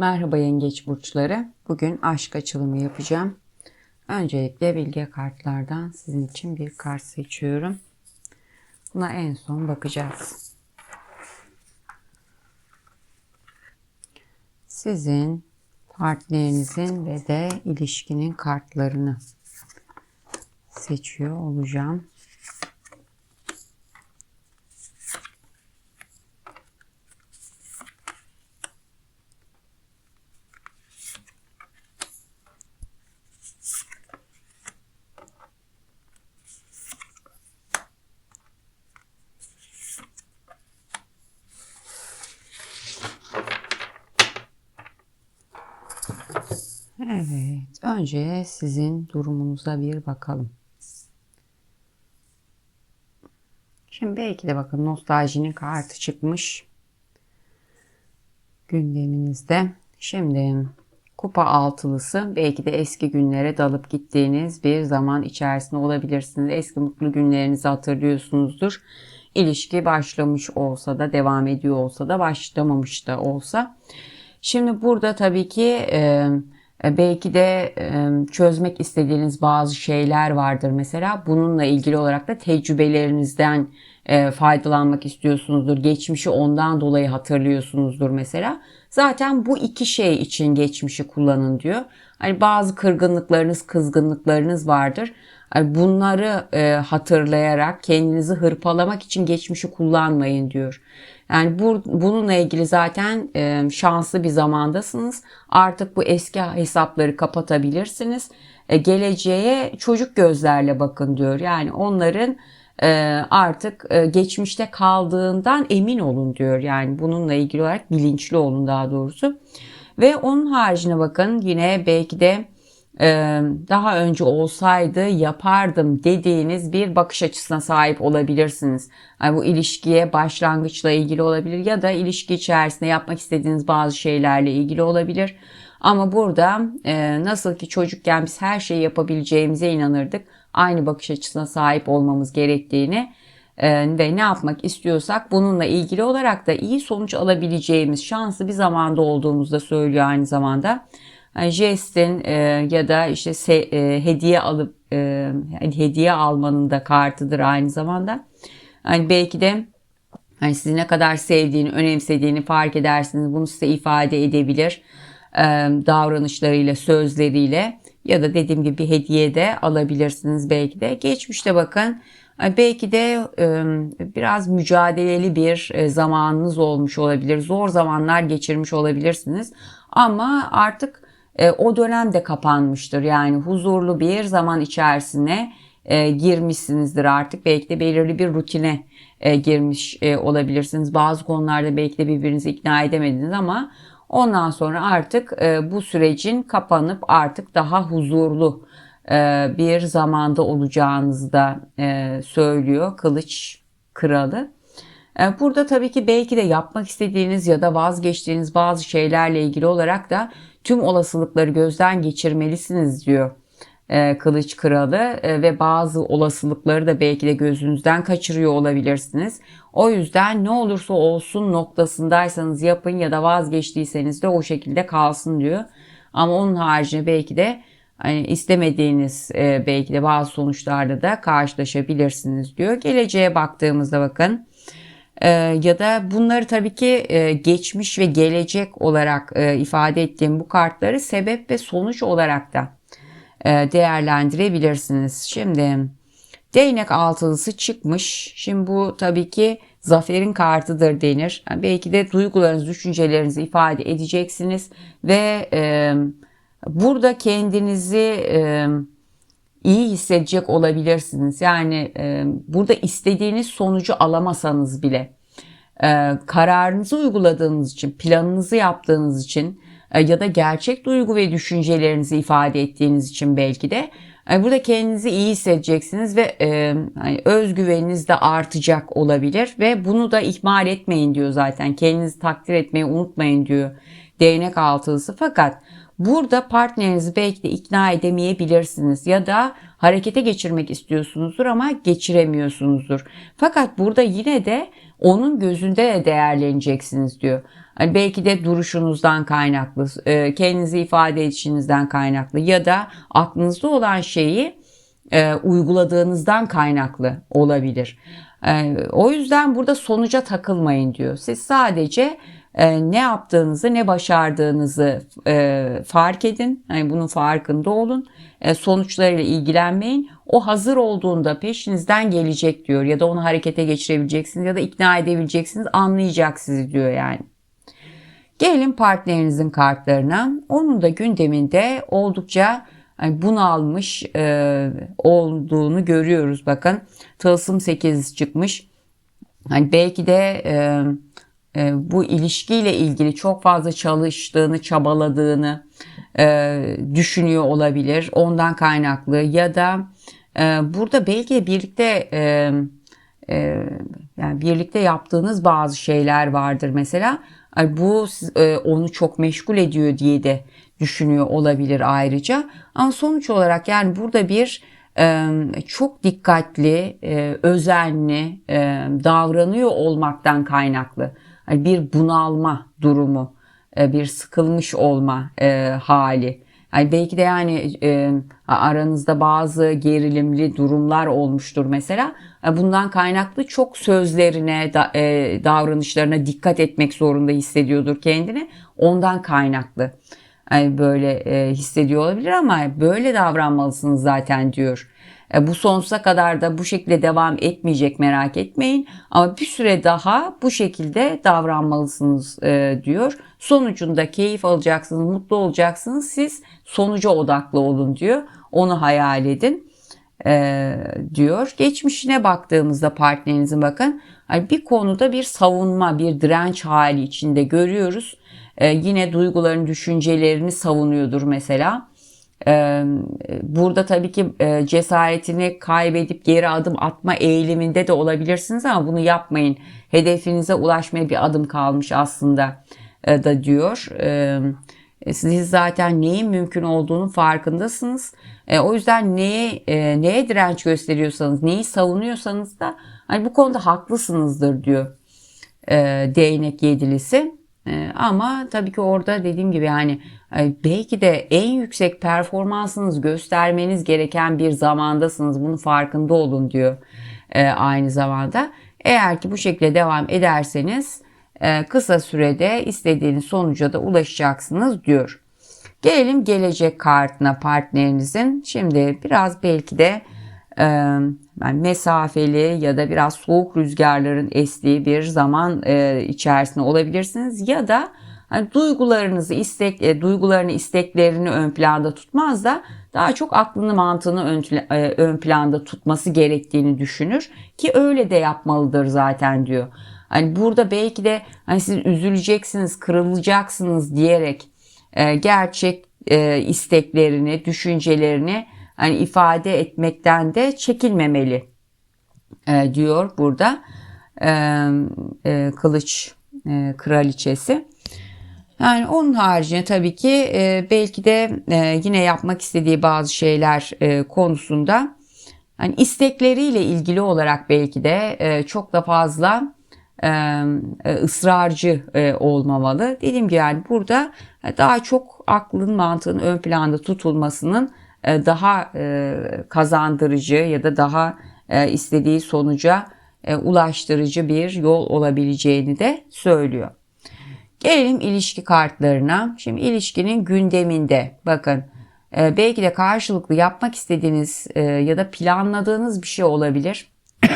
Merhaba yengeç burçları. Bugün aşk açılımı yapacağım. Öncelikle bilge kartlardan sizin için bir kart seçiyorum. Buna en son bakacağız. Sizin partnerinizin ve de ilişkinin kartlarını seçiyor olacağım. Evet, önce sizin durumunuza bir bakalım. Şimdi belki de bakın nostaljinin kartı çıkmış gündeminizde. Şimdi kupa altılısı belki de eski günlere dalıp gittiğiniz bir zaman içerisinde olabilirsiniz. Eski mutlu günlerinizi hatırlıyorsunuzdur. İlişki başlamış olsa da devam ediyor olsa da başlamamış da olsa. Şimdi burada tabii ki e, belki de e, çözmek istediğiniz bazı şeyler vardır mesela. Bununla ilgili olarak da tecrübelerinizden e, faydalanmak istiyorsunuzdur. Geçmişi ondan dolayı hatırlıyorsunuzdur mesela. Zaten bu iki şey için geçmişi kullanın diyor. Hani bazı kırgınlıklarınız, kızgınlıklarınız vardır. Yani bunları e, hatırlayarak kendinizi hırpalamak için geçmişi kullanmayın diyor. Yani bu, bununla ilgili zaten e, şanslı bir zamandasınız. Artık bu eski hesapları kapatabilirsiniz. E, geleceğe çocuk gözlerle bakın diyor. Yani onların e, artık e, geçmişte kaldığından emin olun diyor. Yani bununla ilgili olarak bilinçli olun daha doğrusu. Ve onun haricine bakın yine belki de daha önce olsaydı yapardım dediğiniz bir bakış açısına sahip olabilirsiniz. Yani bu ilişkiye başlangıçla ilgili olabilir ya da ilişki içerisinde yapmak istediğiniz bazı şeylerle ilgili olabilir. Ama burada e, nasıl ki çocukken biz her şeyi yapabileceğimize inanırdık. Aynı bakış açısına sahip olmamız gerektiğini e, ve ne yapmak istiyorsak bununla ilgili olarak da iyi sonuç alabileceğimiz şanslı bir zamanda olduğumuzda söylüyor aynı zamanda. Yani jestin e, ya da işte se, e, hediye alıp e, hediye almanın da kartıdır aynı zamanda. Hani belki de hani sizi ne kadar sevdiğini, önemsediğini fark edersiniz. Bunu size ifade edebilir e, davranışlarıyla, sözleriyle ya da dediğim gibi hediye de alabilirsiniz belki de. Geçmişte bakın belki de e, biraz mücadeleli bir e, zamanınız olmuş olabilir. Zor zamanlar geçirmiş olabilirsiniz. Ama artık e, o dönem de kapanmıştır. Yani huzurlu bir zaman içerisine e, girmişsinizdir artık. Belki de belirli bir rutine e, girmiş e, olabilirsiniz. Bazı konularda belki de birbirinizi ikna edemediniz ama ondan sonra artık e, bu sürecin kapanıp artık daha huzurlu e, bir zamanda olacağınızı da e, söylüyor Kılıç Kralı. E, burada tabii ki belki de yapmak istediğiniz ya da vazgeçtiğiniz bazı şeylerle ilgili olarak da tüm olasılıkları gözden geçirmelisiniz diyor e, Kılıç Kralı e, ve bazı olasılıkları da belki de gözünüzden kaçırıyor olabilirsiniz. O yüzden ne olursa olsun noktasındaysanız yapın ya da vazgeçtiyseniz de o şekilde kalsın diyor. Ama onun haricinde belki de hani istemediğiniz e, belki de bazı sonuçlarla da karşılaşabilirsiniz diyor. Geleceğe baktığımızda bakın ee, ya da bunları tabii ki e, geçmiş ve gelecek olarak e, ifade ettiğim bu kartları sebep ve sonuç olarak da e, değerlendirebilirsiniz. Şimdi değnek altılısı çıkmış. Şimdi bu tabii ki zaferin kartıdır denir. Yani belki de duygularınızı, düşüncelerinizi ifade edeceksiniz ve e, burada kendinizi e, iyi hissedecek olabilirsiniz. Yani e, burada istediğiniz sonucu alamasanız bile e, kararınızı uyguladığınız için, planınızı yaptığınız için e, ya da gerçek duygu ve düşüncelerinizi ifade ettiğiniz için belki de e, burada kendinizi iyi hissedeceksiniz ve e, hani özgüveniniz de artacak olabilir ve bunu da ihmal etmeyin diyor zaten. Kendinizi takdir etmeyi unutmayın diyor değnek altılısı. Fakat Burada partnerinizi belki de ikna edemeyebilirsiniz ya da harekete geçirmek istiyorsunuzdur ama geçiremiyorsunuzdur. Fakat burada yine de onun gözünde de değerleneceksiniz diyor. Hani belki de duruşunuzdan kaynaklı, e, kendinizi ifade edişinizden kaynaklı ya da aklınızda olan şeyi e, uyguladığınızdan kaynaklı olabilir. E, o yüzden burada sonuca takılmayın diyor. Siz sadece ne yaptığınızı, ne başardığınızı fark edin. Yani bunun farkında olun. sonuçlarıyla ilgilenmeyin. O hazır olduğunda peşinizden gelecek diyor. Ya da onu harekete geçirebileceksiniz ya da ikna edebileceksiniz. Anlayacak sizi diyor yani. Gelelim partnerinizin kartlarına. Onun da gündeminde oldukça yani bunalmış e, olduğunu görüyoruz. Bakın tılsım 8 çıkmış. Hani belki de e, e, bu ilişkiyle ilgili çok fazla çalıştığını, çabaladığını e, düşünüyor olabilir. Ondan kaynaklı ya da e, burada belki birlikte e, yani birlikte yaptığınız bazı şeyler vardır mesela bu onu çok meşgul ediyor diye de düşünüyor olabilir ayrıca. Ama sonuç olarak yani burada bir çok dikkatli, özenli davranıyor olmaktan kaynaklı bir bunalma durumu, bir sıkılmış olma hali. Yani belki de yani e, aranızda bazı gerilimli durumlar olmuştur mesela. Bundan kaynaklı çok sözlerine, da, e, davranışlarına dikkat etmek zorunda hissediyordur kendini. Ondan kaynaklı yani böyle e, hissediyor olabilir ama böyle davranmalısınız zaten diyor. E, bu sonsuza kadar da bu şekilde devam etmeyecek merak etmeyin. Ama bir süre daha bu şekilde davranmalısınız e, diyor. Sonucunda keyif alacaksınız, mutlu olacaksınız. Siz sonuca odaklı olun diyor. Onu hayal edin e, diyor. Geçmişine baktığımızda partnerinizin bakın hani bir konuda bir savunma, bir direnç hali içinde görüyoruz. yine duyguların, düşüncelerini savunuyordur mesela Burada tabii ki cesaretini kaybedip geri adım atma eğiliminde de olabilirsiniz ama bunu yapmayın. Hedefinize ulaşmaya bir adım kalmış aslında da diyor. Siz zaten neyin mümkün olduğunu farkındasınız. O yüzden neye, neye direnç gösteriyorsanız, neyi savunuyorsanız da hani bu konuda haklısınızdır diyor değnek yedilisi. Ama tabii ki orada dediğim gibi yani belki de en yüksek performansınız göstermeniz gereken bir zamandasınız. Bunun farkında olun diyor e, aynı zamanda. Eğer ki bu şekilde devam ederseniz e, kısa sürede istediğiniz sonuca da ulaşacaksınız diyor. Gelelim gelecek kartına partnerinizin. Şimdi biraz belki de e, yani mesafeli ya da biraz soğuk rüzgarların estiği bir zaman içerisinde olabilirsiniz ya da hani duygularınızı istek duygularını isteklerini ön planda tutmaz da daha çok aklını mantığını ön, ön planda tutması gerektiğini düşünür ki öyle de yapmalıdır zaten diyor. Hani burada belki de hani siz üzüleceksiniz, kırılacaksınız diyerek gerçek isteklerini, düşüncelerini hani ifade etmekten de çekilmemeli e, diyor burada e, e, kılıç e, kraliçesi. Yani onun haricinde tabii ki e, belki de e, yine yapmak istediği bazı şeyler e, konusunda hani istekleriyle ilgili olarak belki de e, çok da fazla e, e ısrarcı e, olmamalı. Dediğim gibi yani burada daha çok aklın mantığın ön planda tutulmasının daha e, kazandırıcı ya da daha e, istediği sonuca e, ulaştırıcı bir yol olabileceğini de söylüyor. Gelelim ilişki kartlarına. Şimdi ilişkinin gündeminde bakın e, belki de karşılıklı yapmak istediğiniz e, ya da planladığınız bir şey olabilir.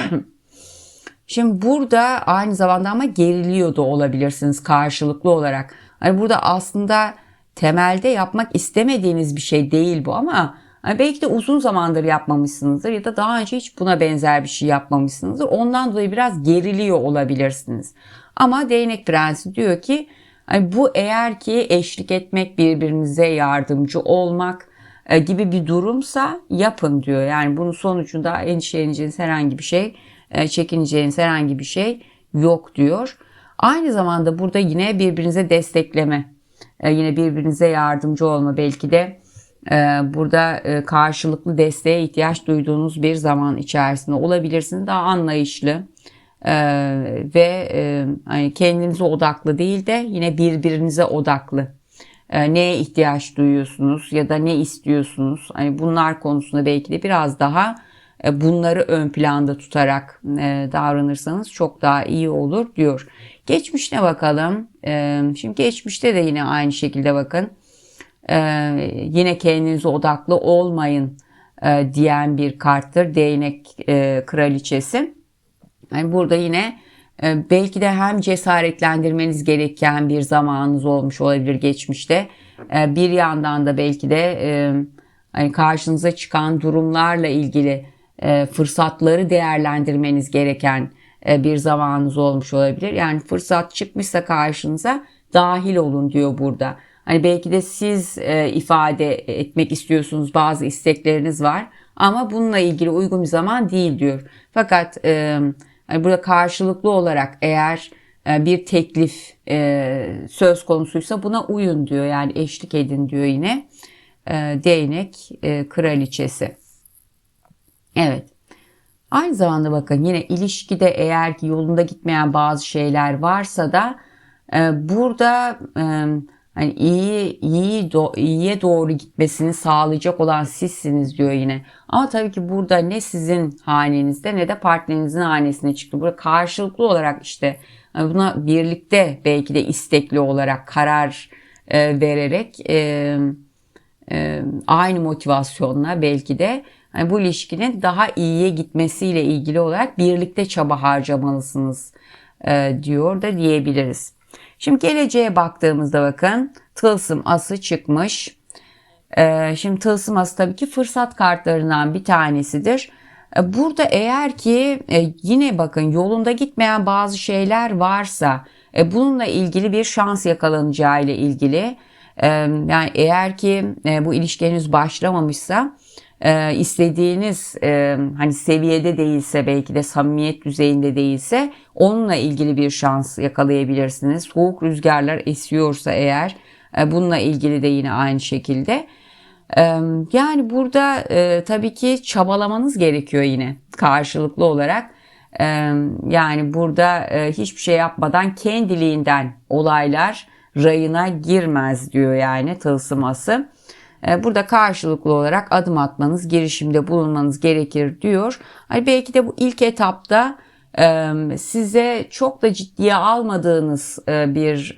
Şimdi burada aynı zamanda ama geriliyor da olabilirsiniz karşılıklı olarak. Hani burada aslında temelde yapmak istemediğiniz bir şey değil bu ama hani belki de uzun zamandır yapmamışsınızdır ya da daha önce hiç buna benzer bir şey yapmamışsınızdır. Ondan dolayı biraz geriliyor olabilirsiniz. Ama değnek prensi diyor ki bu eğer ki eşlik etmek birbirinize yardımcı olmak e, gibi bir durumsa yapın diyor. Yani bunun sonucunda endişeleneceğiniz herhangi bir şey, e, çekineceğiniz herhangi bir şey yok diyor. Aynı zamanda burada yine birbirinize destekleme, e, yine birbirinize yardımcı olma belki de e, burada e, karşılıklı desteğe ihtiyaç duyduğunuz bir zaman içerisinde olabilirsiniz. Daha anlayışlı e, ve e, hani kendinize odaklı değil de yine birbirinize odaklı. E, neye ihtiyaç duyuyorsunuz ya da ne istiyorsunuz? Hani bunlar konusunda belki de biraz daha e, bunları ön planda tutarak e, davranırsanız çok daha iyi olur diyor. Geçmişine bakalım. E, şimdi geçmişte de yine aynı şekilde bakın. Yine kendinize odaklı olmayın diyen bir karttır. Değnek kraliçesi. Yani burada yine belki de hem cesaretlendirmeniz gereken bir zamanınız olmuş olabilir geçmişte. Bir yandan da belki de hani karşınıza çıkan durumlarla ilgili e, fırsatları değerlendirmeniz gereken e, bir zamanınız olmuş olabilir. Yani fırsat çıkmışsa karşınıza dahil olun diyor burada. Hani belki de siz e, ifade etmek istiyorsunuz bazı istekleriniz var ama bununla ilgili uygun bir zaman değil diyor. Fakat hani burada karşılıklı olarak eğer bir teklif söz konusuysa buna uyun diyor. Yani eşlik edin diyor yine. Değnek kraliçesi. Evet. Aynı zamanda bakın yine ilişkide eğer ki yolunda gitmeyen bazı şeyler varsa da e, burada e, hani iyi iyi do, iyiye doğru gitmesini sağlayacak olan sizsiniz diyor yine. Ama tabii ki burada ne sizin hanenizde ne de partnerinizin hanesine çıktı. Burada karşılıklı olarak işte hani buna birlikte belki de istekli olarak karar e, vererek e, e, aynı motivasyonla belki de yani bu ilişkinin daha iyiye gitmesiyle ilgili olarak birlikte çaba harcamalısınız e, diyor da diyebiliriz. Şimdi geleceğe baktığımızda bakın tılsım ası çıkmış. E, şimdi tılsım ası tabii ki fırsat kartlarından bir tanesidir. E, burada eğer ki e, yine bakın yolunda gitmeyen bazı şeyler varsa e, bununla ilgili bir şans yakalanacağı ile ilgili yani eğer ki bu ilişkiniz başlamamışsa e, istediğiniz e, hani seviyede değilse belki de samimiyet düzeyinde değilse onunla ilgili bir şans yakalayabilirsiniz. Soğuk rüzgarlar esiyorsa eğer e, bununla ilgili de yine aynı şekilde. E, yani burada e, tabii ki çabalamanız gerekiyor yine karşılıklı olarak. E, yani burada e, hiçbir şey yapmadan kendiliğinden olaylar rayına girmez diyor yani tılsıması. E, burada karşılıklı olarak adım atmanız, girişimde bulunmanız gerekir diyor. Hani belki de bu ilk etapta e, size çok da ciddiye almadığınız e, bir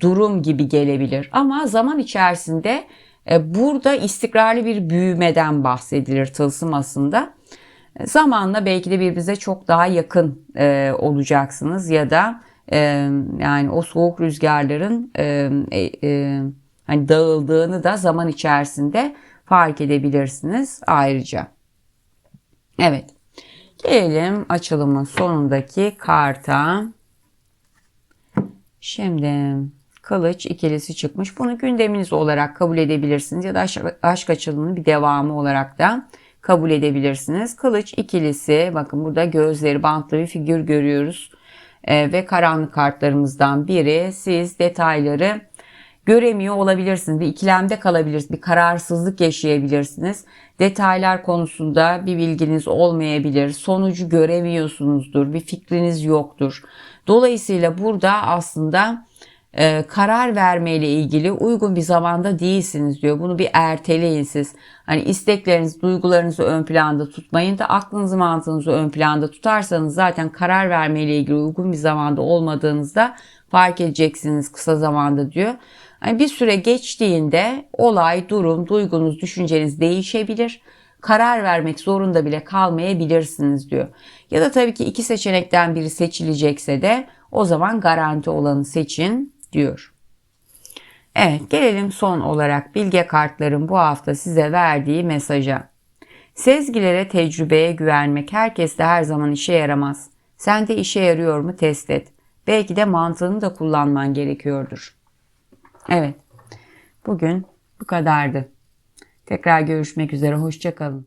durum gibi gelebilir. Ama zaman içerisinde burada istikrarlı bir büyümeden bahsedilir tılsım aslında. Zamanla belki de birbirinize çok daha yakın olacaksınız ya da yani o soğuk rüzgarların hani dağıldığını da zaman içerisinde fark edebilirsiniz ayrıca. Evet. Gelelim açılımın sonundaki karta. Şimdi kılıç ikilisi çıkmış. Bunu gündeminiz olarak kabul edebilirsiniz ya da aşk açılımının bir devamı olarak da kabul edebilirsiniz. Kılıç ikilisi bakın burada gözleri bantlı bir figür görüyoruz. Ee, ve karanlık kartlarımızdan biri. Siz detayları göremiyor olabilirsiniz. Bir ikilemde kalabilirsiniz. Bir kararsızlık yaşayabilirsiniz. Detaylar konusunda bir bilginiz olmayabilir. Sonucu göremiyorsunuzdur. Bir fikriniz yoktur. Dolayısıyla burada aslında e, karar vermeyle ilgili uygun bir zamanda değilsiniz diyor. Bunu bir erteleyin siz. Hani istekleriniz, duygularınızı ön planda tutmayın da aklınızı mantığınızı ön planda tutarsanız zaten karar vermeyle ilgili uygun bir zamanda olmadığınızda fark edeceksiniz kısa zamanda diyor. Yani bir süre geçtiğinde olay, durum, duygunuz, düşünceniz değişebilir. Karar vermek zorunda bile kalmayabilirsiniz diyor. Ya da tabii ki iki seçenekten biri seçilecekse de o zaman garanti olanı seçin diyor. Evet gelelim son olarak bilge kartların bu hafta size verdiği mesaja. Sezgilere, tecrübeye güvenmek herkeste her zaman işe yaramaz. Sen de işe yarıyor mu test et. Belki de mantığını da kullanman gerekiyordur. Evet. Bugün bu kadardı. Tekrar görüşmek üzere. Hoşçakalın.